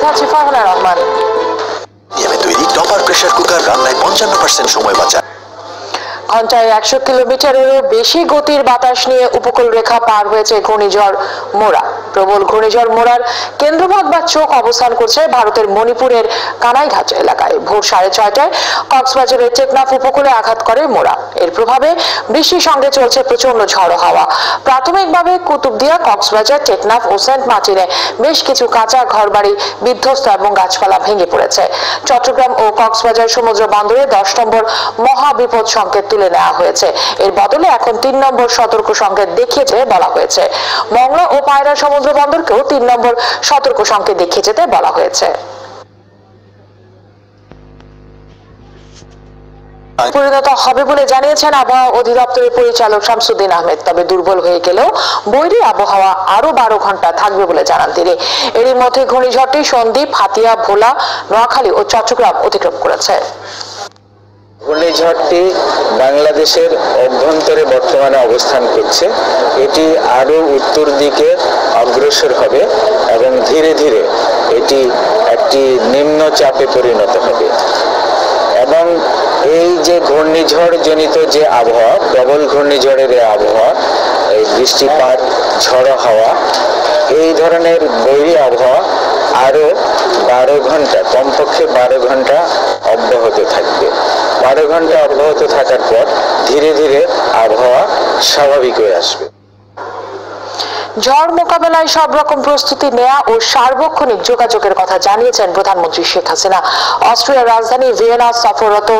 সাথে আছি ফারহানা রহমান তৈরি টপার কুকার রান্নায় পঞ্চান্ন পার্সেন্ট সময় বাঁচায়। ঘন্টায় একশো কিলোমিটারেরও বেশি গতির বাতাস নিয়ে উপকূল রেখা পার হয়েছে ঘূর্ণিঝড় মোরা। প্রবল ঘূর্ণিঝড় মোরার কেন্দ্রভাগ বা চোখ অবস্থান করছে ভারতের মণিপুরের কানাইঘাট এলাকায়। ভোর সাড়ে ছয়টায় কক্সবাজারের টেকনাফ উপকূলে আঘাত করে মোরা। এর প্রভাবে বৃষ্টির সঙ্গে চলছে প্রচণ্ড ঝড়ো হাওয়া। প্রাথমিকভাবে কুতুবদিয়া, কক্সবাজার, টেকনাফ ও সেন্ট মার্টিনে বেশ কিছু কাঁচা ঘরবাড়ি, বিধ্বস্ত এবং গাছপালা ভেঙে পড়েছে। চট্টগ্রাম ও কক্সবাজার সমুদ্র বন্দরে দশ নম্বর মহা বিপদ সংকেত তুলে নেওয়া হয়েছে। এর বদলে এখন তিন নম্বর সতর্ক সংকেত দেখিয়েছে বলা হয়েছে। মংলা ও পায়রা সমুদ্র বন্দরকেও তিন নম্বর সতর্ক সংকেত দেখিয়ে যেতে বলা হয়েছে। পরিণত হবে বলে জানিয়েছেন আবহাওয়া অধিদপ্তরের পরিচালক শামসুদ্দিন আহমেদ। তবে দুর্বল হয়ে গেলেও বৈরী আবহাওয়া আরও বারো ঘণ্টা থাকবে বলে জানান তিনি। এরই মধ্যে ঘূর্ণিঝড়টি সন্দ্বীপ, হাতিয়া, ভোলা, নোয়াখালী ও চট্টগ্রাম অতিক্রম করেছে। ঘূর্ণিঝড়টি বাংলাদেশের অভ্যন্তরে বর্তমানে অবস্থান করছে। এটি আরও উত্তর দিকে অগ্রসর হবে এবং ধীরে ধীরে এটি একটি নিম্ন চাপে পরিণত হবে। এবং এই যে ঘূর্ণিঝড় জনিত যে আবহাওয়া, প্রবল ঘূর্ণিঝড়ের আবহাওয়া, এই বৃষ্টিপাত, ঝড়ো হাওয়া, এই ধরনের বৈরী আবহাওয়া আরও বারো ঘণ্টা, কমপক্ষে বারো ঘণ্টা অব্যাহত থাকবে। বারো ঘণ্টা অব্যাহত থাকার পর ধীরে ধীরে আবহাওয়া স্বাভাবিক হয়ে আসবে। ঝড় মোকাবেলায় সব রকম প্রস্তুতি নেয়া ও সার্বক্ষণিক যোগাযোগের কথা জানিয়েছেন প্রধানমন্ত্রী শেখ হাসিনা। অস্ট্রিয়ার রাজধানী ভিয়েনা সফররত